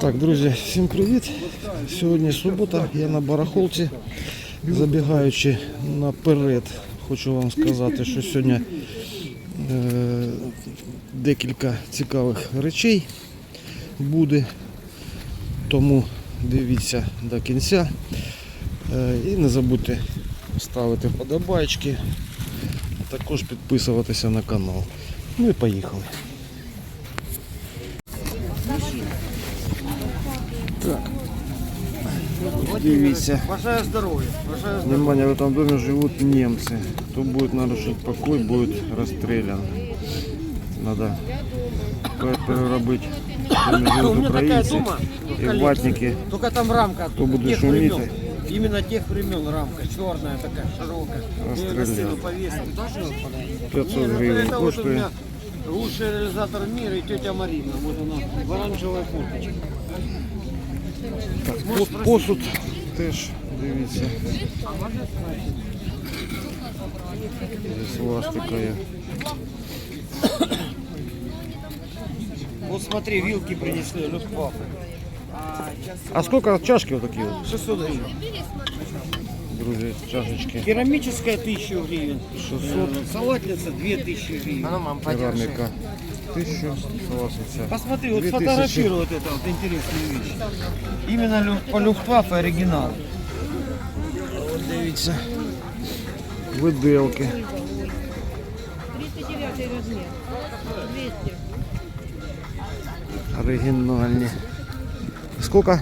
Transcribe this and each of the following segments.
Так, друзі, всім привіт. Сьогодні субота, я на барахолці. Забігаючи наперед, хочу вам сказати, що сьогодні е, декілька цікавих речей буде. Тому дивіться до кінця. Е, і не забудьте ставити подобайки, а також підписуватися на канал. Ну і поїхали. Дивіться. Бажаю здоров'я. Внимание, в этом доме живут немцы. Кто будет нарушить покой, будет расстрелян. Надо пе- переробить. В доме У живут и коллеги. ватники. Только там рамка Кто будет тех шуметь? времен. Именно тех времен рамка. Черная такая, широкая. Ее на стену повесил. 500 Не, ну гривен это вот у меня лучший реализатор мира и тетя Марина. Вот она в оранжевой курточке. Так, по- посуд теж, дивіться. Зі свастикою. Вот смотри, вилки принесли, люфтваффе. А сколько чашки вот такие вот, 600 гривен. друзі, чашечки? Керамическая 1000 гривен. 600. Э, Салатница 2000 гривен. Керамика 1000, салатниця. Посмотри, вот 2000. сфотографируй вот это вот интересную вещь. Именно лю- по люфтваффе оригинал. Дивіться. Виделки. 39 размер. 200. Оригінальні. Сколько?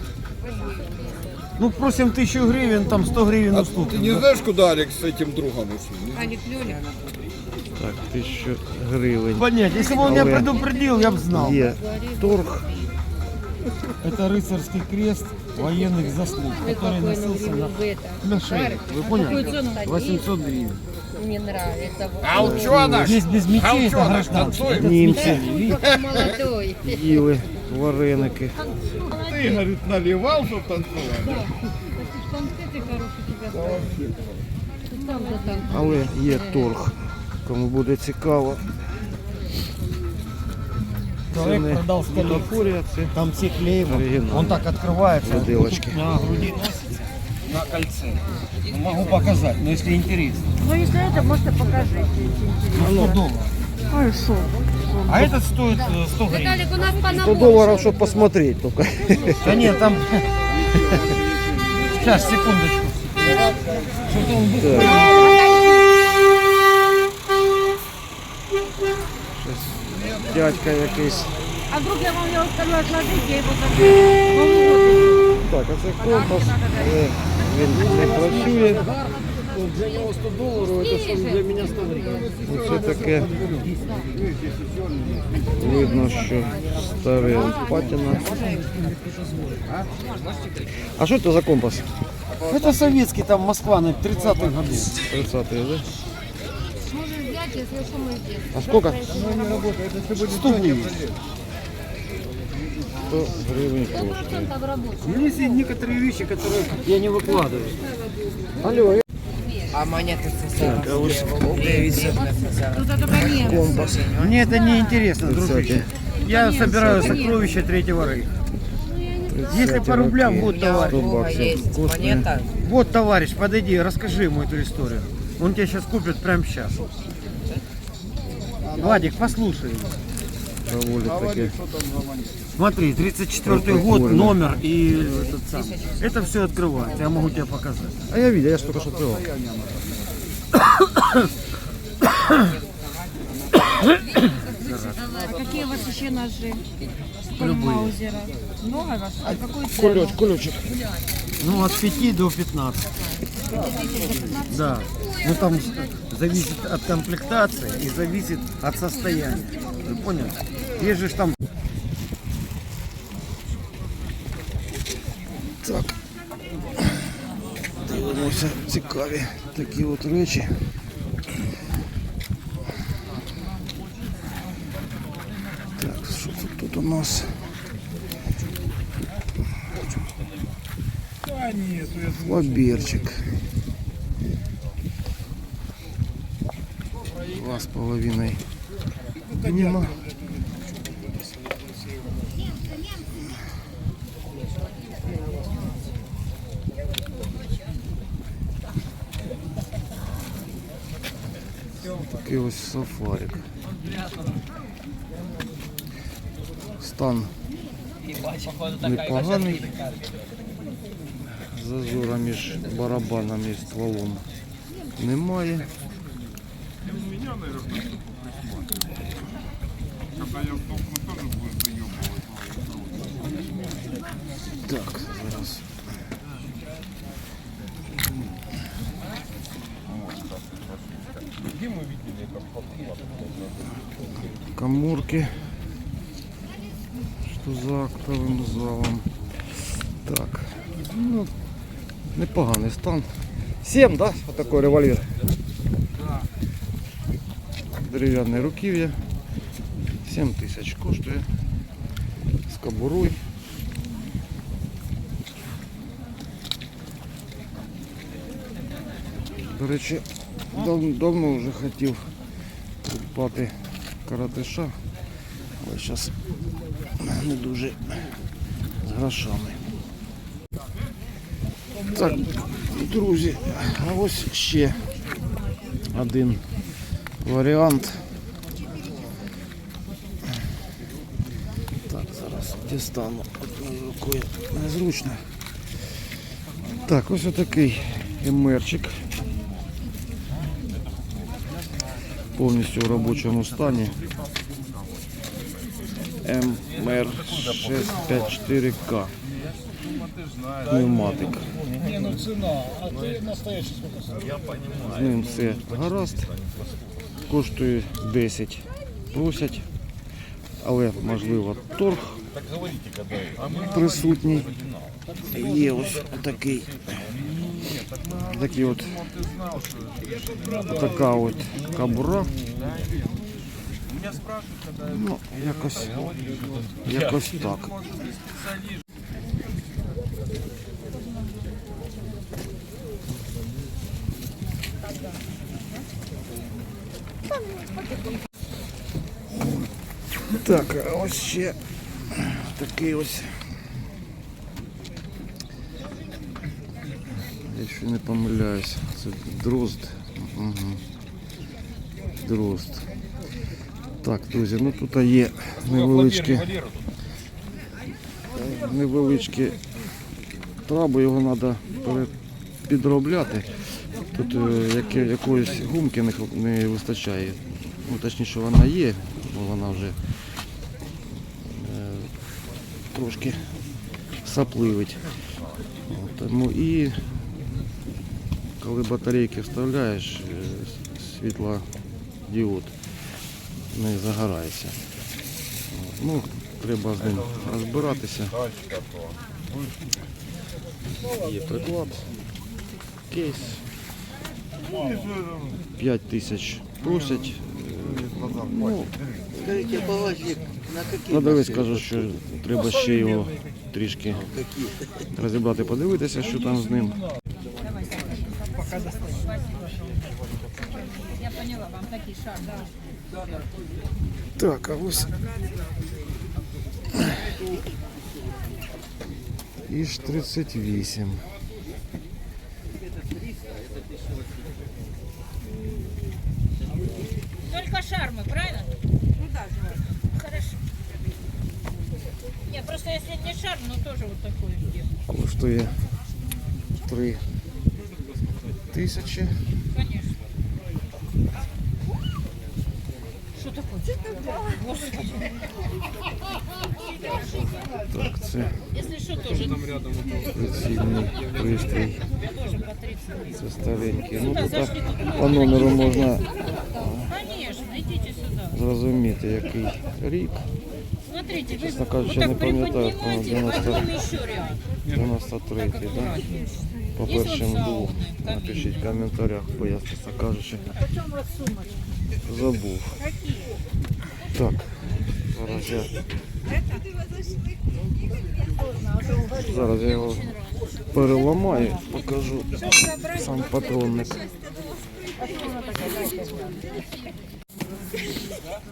Ну, просим 1000 гривен, там 100 гривен А уступим. ты не знаешь, куда Алекс с этим другом ушел? Алик Лёля. Так, 1000 гривень. Понять, если бы он меня Але предупредил, я бы знал. Є торг. Это рыцарский крест военных заслуг, который носился на, в это. на шее. Вы поняли? цену? 800 гривен. Мне нравится. Вот. А ученый! Здесь без мечей это гражданский. танцуй. Этот с Німці мечами, видите? Какой молодой. їли вареники. Ты, говорит, наливал, чтобы танцевать? Конфеты хорошие тебя стоят. Ты сам за танк. Але є торг. Кому буде цікаво. Це Человек не продал с коллекции. бутафорія, це Там все клеево. Оригинал. Он так открывается. Виделочки. На груди носится. На кольце. Ну, Могу показать, но если интересно. Ну, если это, можете покажите. На 100 долларов. Ой, шо. А этот стоит э, 100 гривен. Виталик, у нас по 100 набору. долларов, щоб посмотреть тільки. Да нет, там... Сейчас, секундочку. Что-то он был. Дядька якийсь. А вдруг я вам его скажу отложить, я его заберу. Так, а це компас. але Він не працює. Для него 100 долларов, это что для меня 100 гривен. Оце таке. Видно, що старе патіна. А що це за компас? Это советский, там Москва на 30-х годов. 30-й, да? Можешь взять, если что мы здесь. А сколько? 100 гривен. 100 гривень коштує. Там работает. Ну, есть некоторые вещи, которые я не выкладываю. Алло, А монеты так, а ось дивіться, Тут это конец. компас. Мне это не интересно, 30-й. дружище. Я собираю сокровища Третьего Рейха. Если по рублям, вот товарищ. 100 баксів есть коштує. монета. Вот, товарищ, подойди, расскажи ему эту историю. Он тебе сейчас купит прямо сейчас. Вадик, послушай. Доволі таке. Смотри, 34 год, номер и этот сам. Это все открывается, я могу тебе показать. А я видел, я тільки що открывал. А какие у вас еще ножи? Маузера. Много вас? А какой Колеч, колечек. Ну, от 5 до 15. Да. Ну, там зависит от комплектации и зависит от состояния. Вы поняли? Есть же ж там Так. Дивимося цікаві такі от речі. Так, що тут, тут у нас? Флаберчик. Два с половиной дюйма. Такий ось сафарик. Стан непоганий. Зазора між барабаном і стволом немає. Так, зараз. Камурки. Что за актовим залом. Так. Ну, непоганий стан. 7, да? Вот такой револьвер. Дерев'яне руків'я. 7 тисяч коштує. З кобурою. До речі, дав- давно вже хотів придбати каратиша, але зараз не дуже з грошами. Так, друзі, ось ще один варіант. Так, зараз дістану одною рукою незручно. Так, ось отакий емерчик. Повністю в робочому стані. МР654К. Пневматик. З ним все гаразд. Коштує 10. Просять. Але можливо торг присутній. Є ось такий. Такий от така от кабура. Ну, якось, якось так. Так, а ось ще такий ось. Якщо не помиляюсь, це дрозд. Угу. Дрозд. Так, друзі, ну тут є невеличкі, невеличкі траби, його треба підробляти. Тут е, якоїсь гумки не, не вистачає. Ну, точніше вона є, бо вона вже е, трошки сапливить. Тому і коли батарейки вставляєш, е, світлодіод не загорається. Ну, треба з ним розбиратися. Є приклад, кейс. 5 тисяч просять. Ну, Скажите, багажник на какие? Продавець каже, що треба ще його трішки розібрати, подивитися, що там з ним. Я поняла, вам такий шар, да? Так, а ось. Іж 38. если не шарм, но тоже вот такой где. Коштує 3 тисячі. Конечно. Что такое? Господи. Так, це Если что, тоже, прицільний пристрій. тоже по 30 тысяч. Це старенький. Ну Сюда тут зашли, тут много по номеру можна Конечно, идите сюда. зрозуміти, який рік. Смотрите, вы Честно говоря, вот я так не помню, так, приподнимаете, по-моему, а 90. потом еще ряд. 93 Так да? аккуратнее. По Є першим от двох. сауни, камін. Напишіть в коментарях, бо я чесно кажучи, Почем у вас сумочки? забув. Так, зараз я. Зараз я його переламаю, покажу сам патронник.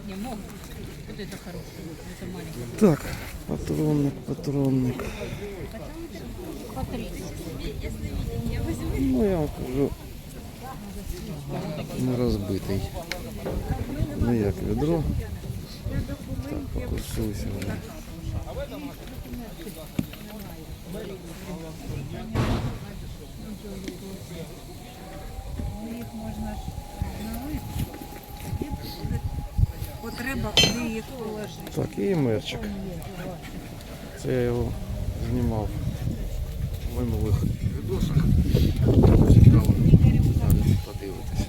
Не могут. Вот это хорошее, это маленькое. Так, патронник, патронник. По 30. Ну я вам кажу, не розбитий. Не як відро. Так, покусуйся. вони. Їх Так, і мерчик. Це я його знімав в минулих відосах. Цікаво. Подивитися.